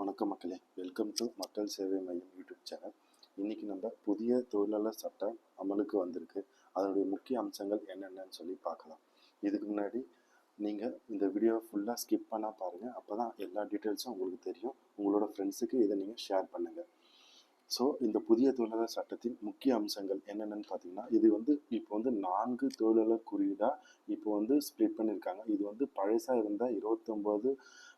வணக்கம் மக்களே. Welcome to மக்கள் சேவை மையம் யூடியூப் சேனல். இன்றைக்கி நம்ம புதிய தொழிலாளர் சட்டம் அமலுக்கு வந்திருக்கு. அதனுடைய முக்கிய அம்சங்கள் என்னென்னு சொல்லி பார்க்கலாம். இதுக்கு முன்னாடி நீங்கள் இந்த வீடியோவை ஃபுல்லாக ஸ்கிப் பண்ணால் பாருங்கள் அப்போ தான் எல்லா டீட்டெயில்ஸும் உங்களுக்கு தெரியும். உங்களோட ஃப்ரெண்ட்ஸுக்கு இதை நீங்கள் ஷேர் பண்ணுங்கள் ஸோ இந்த புதிய தொழிலாளர் சட்டத்தின் முக்கிய அம்சங்கள் என்னென்னு பார்த்தீங்கன்னா இது வந்து இப்போ வந்து நான்கு தொழிலாளர் குறியீடாக இப்போ வந்து ஸ்ப்ளிட் பண்ணியிருக்காங்க இது வந்து பழசாக இருந்தால் இருபத்தொம்போது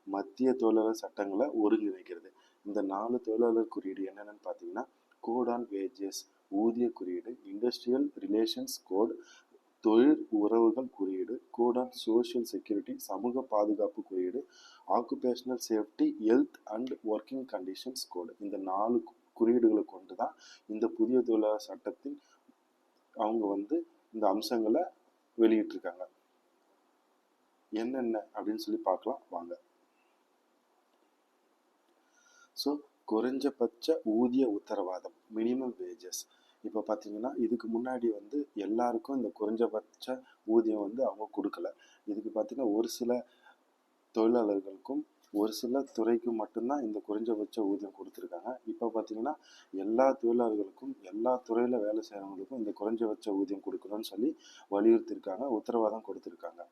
மத்திய தொழிலாளர் சட்டங்களை ஒருங்கிணைக்கிறது. இந்த நாலு தொழிலாளர் குறியீடு என்னென்னு பார்த்தீங்கன்னா கோட் ஆன் வேஜஸ் ஊதிய குறியீடு இண்டஸ்ட்ரியல் ரிலேஷன்ஸ் கோட் தொழில் உறவுகள் குறியீடு கோட் ஆன் சோஷியல் செக்யூரிட்டி சமூக பாதுகாப்பு குறியீடு occupational safety health and working conditions code இந்த நாலு குறியீடுகளை கொண்டு தான் இந்த புதிய தொழிலாளர் சட்டத்தின் அவங்க வந்து இந்த அம்சங்களை வெளியிட்டிருக்காங்க. என்னென்ன அப்படின்னு சொல்லி பார்க்கலாம் வாங்க. ஸோ குறைஞ்சபட்ச ஊதிய உத்தரவாதம் மினிமம் வேஜஸ் இப்போ பார்த்தீங்கன்னா இதுக்கு முன்னாடி வந்து எல்லாருக்கும் இந்த குறைஞ்சபட்ச ஊதியம் வந்து அவங்க கொடுக்கல. இதுக்கு பார்த்தீங்கன்னா ஒரு சில தொழிலாளர்களுக்கும் ஒரு சில துறைக்கு மட்டும்தான் இந்த குறைஞ்சபட்ச ஊதியம் கொடுத்துருக்காங்க. இப்போ பார்த்தீங்கன்னா எல்லா தொழிலாளர்களுக்கும் எல்லா துறையில் வேலை செய்கிறவங்களுக்கும் இந்த குறைஞ்சபட்ச ஊதியம் கொடுக்கணும்னு சொல்லி வலியுறுத்தியிருக்காங்க உத்தரவாதம் கொடுத்துருக்காங்க.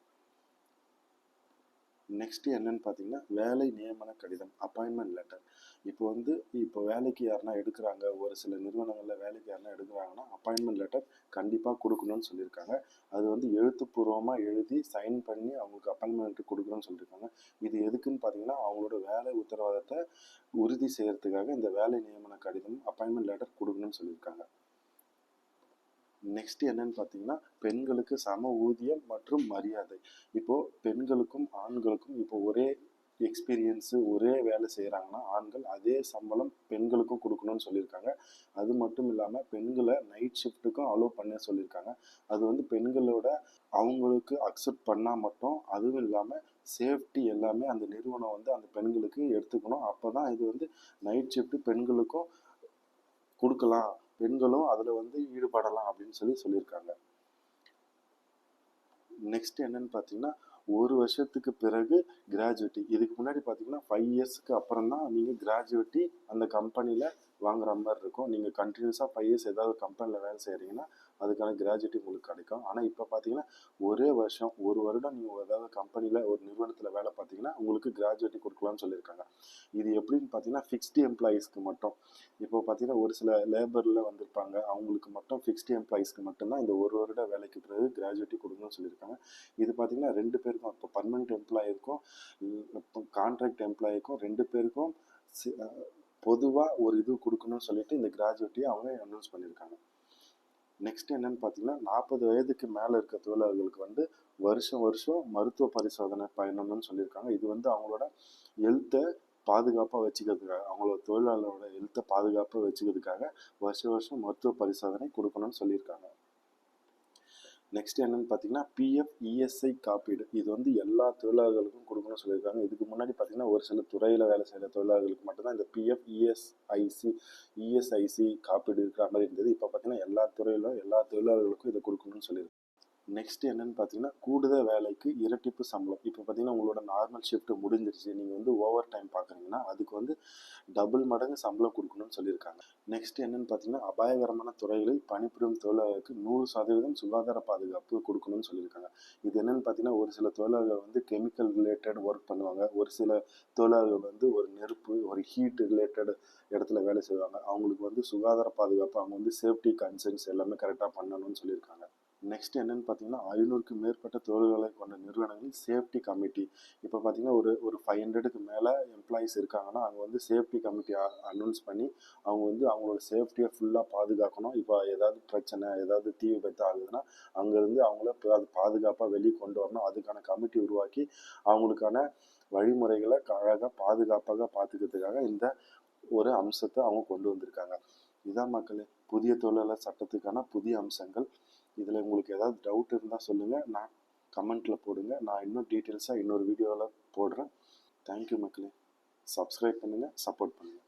நெக்ஸ்ட் என்னன்னு பார்த்தீங்கன்னா வேலை நியமன கடிதம் அப்பாயின்மெண்ட் லெட்டர் இப்போ வந்து இப்போ வேலைக்கு யாருனா எடுக்கிறாங்க ஒரு சில நிறுவனங்களில் வேலைக்கு யாருனா எடுக்கிறாங்கன்னா அப்பாயின்மெண்ட் லெட்டர் கண்டிப்பாக கொடுக்கணும்னு சொல்லியிருக்காங்க. அது வந்து எழுத்துப்பூர்வமாக எழுதி சைன் பண்ணி அவங்களுக்கு அப்பாயின்மெண்ட் கொடுக்கணும்னு சொல்லியிருக்காங்க. இது எதுக்குன்னு பார்த்தீங்கன்னா அவங்களோட வேலை உத்தரவாதத்தை உறுதி செய்கிறதுக்காக இந்த வேலை நியமன கடிதம் அப்பாயின்மெண்ட் லெட்டர் கொடுக்கணும்னு சொல்லியிருக்காங்க. நெக்ஸ்ட் என்னன்னு பார்த்தீங்கன்னா பெண்களுக்கு சம ஊதியம் மற்றும் மரியாதை. இப்போ பெண்களுக்கும் ஆண்களுக்கும் இப்போ ஒரே எக்ஸ்பீரியன்ஸு ஒரே வேலை செய்கிறாங்கன்னா ஆண்கள் அதே சம்பளம் பெண்களுக்கும் கொடுக்கணும்னு சொல்லியிருக்காங்க. அது மட்டும் இல்லாமல் பெண்களை நைட் ஷிஃப்ட்டுக்கும் அலோவ் பண்ண சொல்லியிருக்காங்க. அது வந்து பெண்களோட அவங்களுக்கு அக்செப்ட் பண்ணால் மட்டும் அதுவும் இல்லாமல் சேஃப்டி எல்லாமே அந்த நிறுவனம் வந்து அந்த பெண்களுக்கு எடுத்துக்கணும். அப்போ தான் இது வந்து நைட் ஷிஃப்ட்டு பெண்களுக்கும் கொடுக்கலாம். பெண்களும் அதில் வந்து ஈடுபடலாம் அப்படின்னு சொல்லி சொல்லியிருக்காங்க. நெக்ஸ்ட் என்னன்னு பார்த்தீங்கன்னா ஒரு வருஷத்துக்கு பிறகு கிராஜுவேட்டி இதுக்கு முன்னாடி பார்த்தீங்கன்னா ஃபைவ் இயர்ஸ்க்கு அப்புறம் தான் நீங்கள் கிராஜுவேட்டி அந்த கம்பெனியில் வாங்குற மாதிரி இருக்கும். நீங்கள் கண்டினியூஸாக ஃபைவ் இயர்ஸ் ஏதாவது கம்பெனியில் வேலை செய்கிறீங்கன்னா அதுக்கான கிராஜுவேட்டி உங்களுக்கு கிடைக்கும். ஆனால் இப்போ பார்த்தீங்கன்னா ஒரே வருஷம் ஒரு வருடம் நீங்கள் ஏதாவது கம்பெனியில் ஒரு நிறுவனத்தில் வேலை பார்த்தீங்கன்னா உங்களுக்கு கிராஜுவேட்டி கொடுக்கலாம்னு சொல்லியிருக்காங்க. இது எப்படின்னு பார்த்தீங்கன்னா ஃபிக்ஸ்டு எம்ப்ளாயீஸ்க்கு மட்டும். இப்போ பார்த்தீங்கன்னா ஒரு சில லேபரில் வந்திருப்பாங்க. அவங்களுக்கு மட்டும் ஃபிக்ஸ்டு எம்ப்ளாயீஸ்க்கு மட்டும்தான் இந்த ஒரு வருட வேலைக்கு பிறகு கிராஜுவேட்டி கொடுக்கணும்னு சொல்லியிருக்காங்க. இது பார்த்தீங்கன்னா ரெண்டு பேருக்கும் இப்போ பர்மனெண்ட் எம்ப்ளாயிருக்கும் கான்ட்ராக்ட் எம்ப்ளாயிக்கும் ரெண்டு பேருக்கும் பொதுவாக ஒரு இது கொடுக்கணும்னு சொல்லிட்டு இந்த கிராஜுவேட்டியை அவங்க அனௌன்ஸ் பண்ணியிருக்காங்க. நெக்ஸ்ட் என்னன்னு பார்த்தீங்கன்னா நாற்பது வயதுக்கு மேலே இருக்க தொழிலாளர்களுக்கு வந்து வருஷம் வருஷம் மருத்துவ பரிசோதனை பயணம்னு சொல்லியிருக்காங்க. இது வந்து அவங்களோட ஹெல்த்தை பாதுகாப்பாக வச்சுக்கிறதுக்காக அவங்களோட தொழிலாளரோட ஹெல்த்தை பாதுகாப்பாக வச்சுக்கிறதுக்காக வருஷம் வருஷம் மருத்துவ பரிசோதனை கொடுக்கணும்னு சொல்லியிருக்காங்க. நெக்ஸ்ட் என்னன்னு பார்த்தீங்கன்னா பிஎஃப் இஎஸ்ஐ காப்பீடு இது வந்து எல்லா தொழிலாளர்களுக்கும் கொடுக்கணும்னு சொல்லியிருக்காங்க. இதுக்கு முன்னாடி பார்த்தீங்கன்னா ஒரு சில துறையில் வேலை செய்கிற தொழிலாளர்களுக்கு மட்டும்தான் இந்த பிஎஃப் இஎஸ்ஐசி இஎஸ்ஐசி காப்பீடு இருக்கிற மாதிரி இருந்தது. இப்போ பார்த்தீங்கன்னா எல்லா துறையிலும் எல்லா தொழிலாளர்களுக்கும் இதை கொடுக்கணும்னு சொல்லியிருக்காங்க. நெக்ஸ்ட் என்னன்னு பார்த்தீங்கன்னா கூடுதல் வேலைக்கு இரட்டிப்பு சம்பளம். இப்போ பார்த்தீங்கன்னா உங்களோட நார்மல் ஷிஃப்ட் முடிஞ்சிருச்சு. நீங்கள் வந்து ஓவர் டைம் பார்க்குறீங்கன்னா அதுக்கு வந்து டபுள் மடங்கு சம்பளம் கொடுக்கணும்னு சொல்லியிருக்காங்க. நெக்ஸ்ட் என்னன்னு பார்த்தீங்கன்னா அபாயகரமான துறைகளில் பணிபுரியும் தொழிலாளருக்கு நூறு சதவீதம் சுகாதார பாதுகாப்பு கொடுக்கணும்னு சொல்லியிருக்காங்க. இது என்னன்னு பார்த்தீங்கன்னா ஒரு சில தொழிலாளர்கள் வந்து கெமிக்கல் ரிலேட்டட் ஒர்க் பண்ணுவாங்க. ஒரு சில தொழிலாளர்கள் வந்து ஒரு நெருப்பு ஒரு ஹீட் ரிலேட்டட் இடத்துல வேலை செய்வாங்க. அவங்களுக்கு வந்து சுகாதார பாதுகாப்பு அவங்க வந்து சேஃப்டி கன்சர்ன்ஸ் எல்லாமே கரெக்டாக பண்ணணும்னு சொல்லியிருக்காங்க. நெக்ஸ்ட் என்னென்னு பார்த்தீங்கன்னா ஐநூறுக்கு மேற்பட்ட தொழில்களை கொண்ட நிறுவனங்கள் சேஃப்டி கமிட்டி இப்போ பார்த்தீங்கன்னா ஒரு ஒரு ஃபைவ் ஹண்ட்ரடுக்கு மேலே எம்ப்ளாயிஸ் இருக்காங்கன்னா அவங்க வந்து சேஃப்டி கமிட்டி அனௌன்ஸ் பண்ணி அவங்க வந்து அவங்களோட சேஃப்டியை ஃபுல்லாக பாதுகாக்கணும். இப்போ ஏதாவது பிரச்சனை ஏதாவது தீ விபத்து ஆகுதுன்னா அங்கேருந்து அவங்கள அது பாதுகாப்பாக வெளியே கொண்டு வரணும். அதுக்கான கமிட்டி உருவாக்கி அவங்களுக்கான வழிமுறைகளை அழகாக பாதுகாப்பாக பார்த்துக்கிறதுக்காக இந்த ஒரு அம்சத்தை அவங்க கொண்டு வந்திருக்காங்க. இதான் மக்களே புதிய தொழிலாளர் சட்டத்துக்கான புதிய அம்சங்கள். இதில் உங்களுக்கு ஏதாவது டவுட் இருந்தால் சொல்லுங்கள் நான் கமெண்ட்டில் போடுங்க. நான் இன்னும் டீட்டெயில்ஸாக இன்னொரு வீடியோவில் போடுறேன். தேங்க்யூ மக்களே. சப்ஸ்கிரைப் பண்ணுங்கள் சப்போர்ட் பண்ணுங்கள்